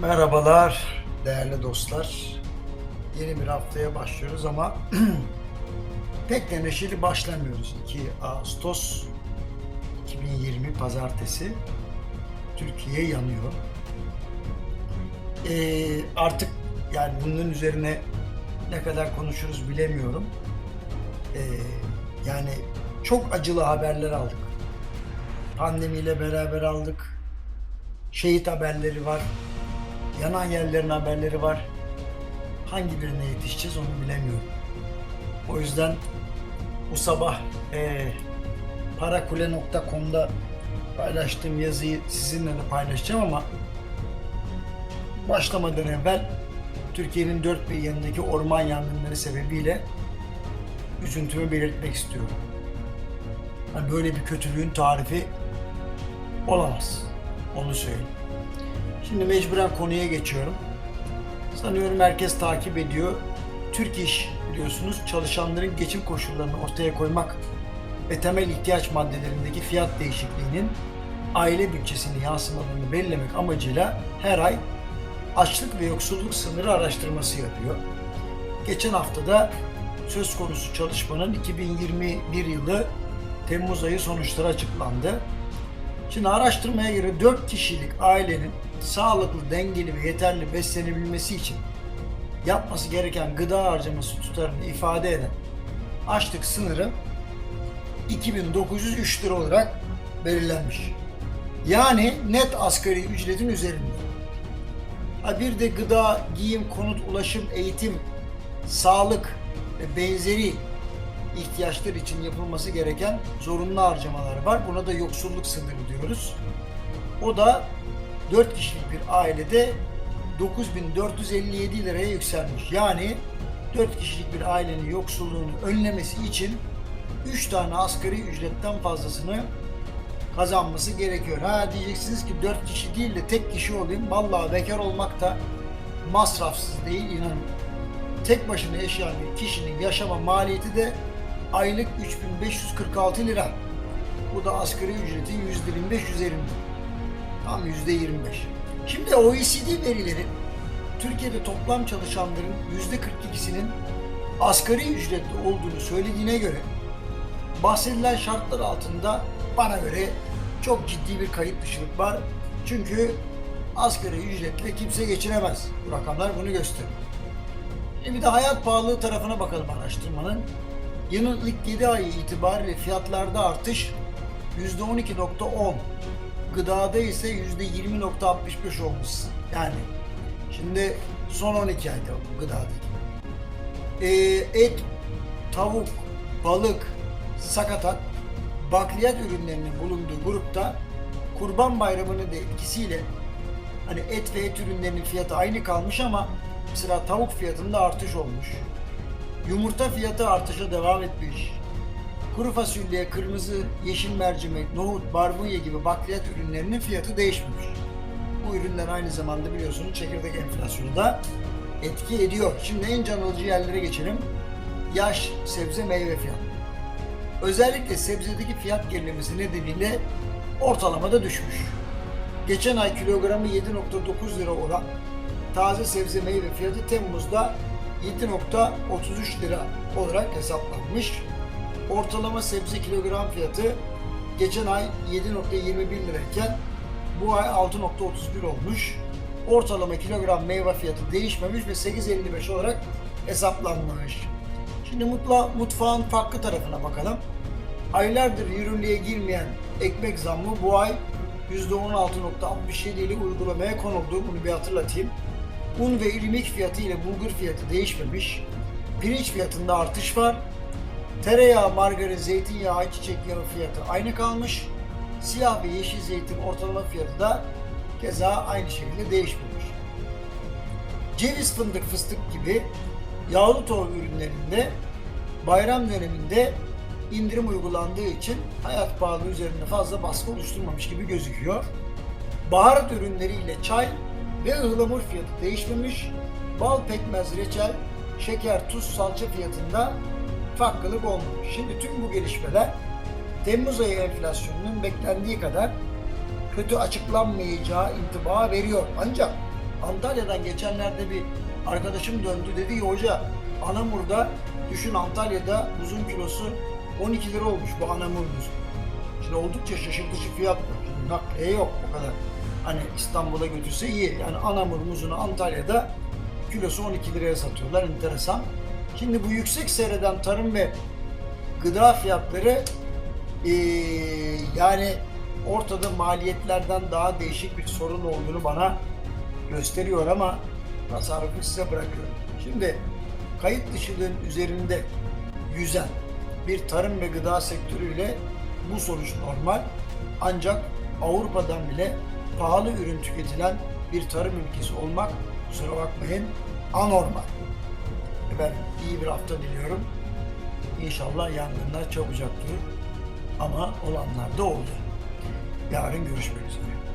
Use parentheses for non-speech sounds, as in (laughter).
Merhabalar değerli dostlar. Yeni bir haftaya başlıyoruz ama (clears throat) pek de neşeli başlamıyoruz. 2 Ağustos 2020 Pazartesi Türkiye yanıyor. Ee, artık yani bunun üzerine ne kadar konuşuruz bilemiyorum. Ee, yani çok acılı haberler aldık. Pandemiyle beraber aldık. Şehit haberleri var. Yanan yerlerin haberleri var. Hangi birine yetişeceğiz onu bilemiyorum. O yüzden bu sabah eee parakule.com'da paylaştığım yazıyı sizinle de paylaşacağım ama başlamadan evvel Türkiye'nin dört bir yanındaki orman yangınları sebebiyle üzüntümü belirtmek istiyorum. Hani böyle bir kötülüğün tarifi olamaz. Onu söyleyeyim. Şimdi mecburen konuya geçiyorum. Sanıyorum herkes takip ediyor. Türk İş biliyorsunuz çalışanların geçim koşullarını ortaya koymak ve temel ihtiyaç maddelerindeki fiyat değişikliğinin aile bütçesini yansımalarını belirlemek amacıyla her ay açlık ve yoksulluk sınırı araştırması yapıyor. Geçen haftada söz konusu çalışmanın 2021 yılı Temmuz ayı sonuçları açıklandı. Şimdi araştırmaya göre 4 kişilik ailenin sağlıklı, dengeli ve yeterli beslenebilmesi için yapması gereken gıda harcaması tutarını ifade eden açlık sınırı 2903 lira olarak belirlenmiş. Yani net asgari ücretin üzerinde. Ha bir de gıda, giyim, konut, ulaşım, eğitim, sağlık ve benzeri ihtiyaçlar için yapılması gereken zorunlu harcamalar var. Buna da yoksulluk sınırı diyoruz. O da 4 kişilik bir ailede 9457 liraya yükselmiş. Yani 4 kişilik bir ailenin yoksulluğunu önlemesi için 3 tane asgari ücretten fazlasını kazanması gerekiyor. Ha diyeceksiniz ki 4 kişi değil de tek kişi olayım. Vallahi bekar olmak da masrafsız değil inanın. Tek başına yaşayan bir kişinin yaşama maliyeti de aylık 3546 lira. Bu da asgari ücretin %25 üzerinde. Tam %25. Şimdi OECD verileri Türkiye'de toplam çalışanların %42'sinin asgari ücretli olduğunu söylediğine göre bahsedilen şartlar altında bana göre çok ciddi bir kayıt dışılık var. Çünkü asgari ücretle kimse geçinemez. Bu rakamlar bunu gösteriyor. Bir de hayat pahalılığı tarafına bakalım araştırmanın. Yılın ilk 7 ayı itibariyle fiyatlarda artış %12.10. Gıdada ise %20.65 olmuş. Yani şimdi son 12 ayda gıdadaki. Ee, et, tavuk, balık, sakatat, bakliyat ürünlerinin bulunduğu grupta Kurban Bayramı'nın da etkisiyle hani et ve et ürünlerinin fiyatı aynı kalmış ama mesela tavuk fiyatında artış olmuş. Yumurta fiyatı artışa devam etmiş. Kuru fasulye, kırmızı, yeşil mercimek, nohut, barbunya gibi bakliyat ürünlerinin fiyatı değişmemiş. Bu ürünler aynı zamanda biliyorsunuz çekirdek enflasyonu da etki ediyor. Şimdi en can alıcı yerlere geçelim. Yaş, sebze, meyve fiyatı. Özellikle sebzedeki fiyat gerilemesi nedeniyle ortalamada düşmüş. Geçen ay kilogramı 7.9 lira olan taze sebze meyve fiyatı Temmuz'da 7.33 lira olarak hesaplanmış. Ortalama sebze kilogram fiyatı geçen ay 7.21 lirayken bu ay 6.31 olmuş. Ortalama kilogram meyve fiyatı değişmemiş ve 8.55 olarak hesaplanmış. Şimdi mutla, mutfağın farklı tarafına bakalım. Aylardır yürürlüğe girmeyen ekmek zammı bu ay %16.67 ile uygulamaya konuldu. Bunu bir hatırlatayım. Un ve irmik fiyatı ile bulgur fiyatı değişmemiş. Pirinç fiyatında artış var. Tereyağı, margarin, zeytinyağı, ayçiçek yağı fiyatı aynı kalmış. Siyah ve yeşil zeytin ortalama fiyatı da keza aynı şekilde değişmemiş. Ceviz, fındık, fıstık gibi yağlı tohum ürünlerinde bayram döneminde indirim uygulandığı için hayat pahalı üzerinde fazla baskı oluşturmamış gibi gözüküyor. Baharat ürünleriyle çay ve ıhlamur fiyatı değişmemiş. Bal, pekmez, reçel, şeker, tuz, salça fiyatında farklılık olmamış. Şimdi tüm bu gelişmeler Temmuz ayı enflasyonunun beklendiği kadar kötü açıklanmayacağı intiba veriyor. Ancak Antalya'dan geçenlerde bir arkadaşım döndü dedi ki hoca Anamur'da düşün Antalya'da buzun kilosu 12 lira olmuş bu Anamur buzu. Şimdi oldukça şaşırtıcı fiyat bu. Nakliye yok o kadar. Hani İstanbul'a götürse iyi. Yani Anamur muzunu Antalya'da kilosu 12 liraya satıyorlar. Enteresan. Şimdi bu yüksek seyreden tarım ve gıda fiyatları eee, yani ortada maliyetlerden daha değişik bir sorun olduğunu bana gösteriyor ama tasarrufu size bırakıyorum. Şimdi kayıt dışılığın üzerinde yüzen bir tarım ve gıda sektörüyle bu sonuç normal. Ancak Avrupa'dan bile pahalı ürün tüketilen bir tarım ülkesi olmak kusura bakmayın anormal. Efendim iyi bir hafta diliyorum. İnşallah yangınlar çabucak durur. Ama olanlar da oldu. Yarın görüşmek üzere.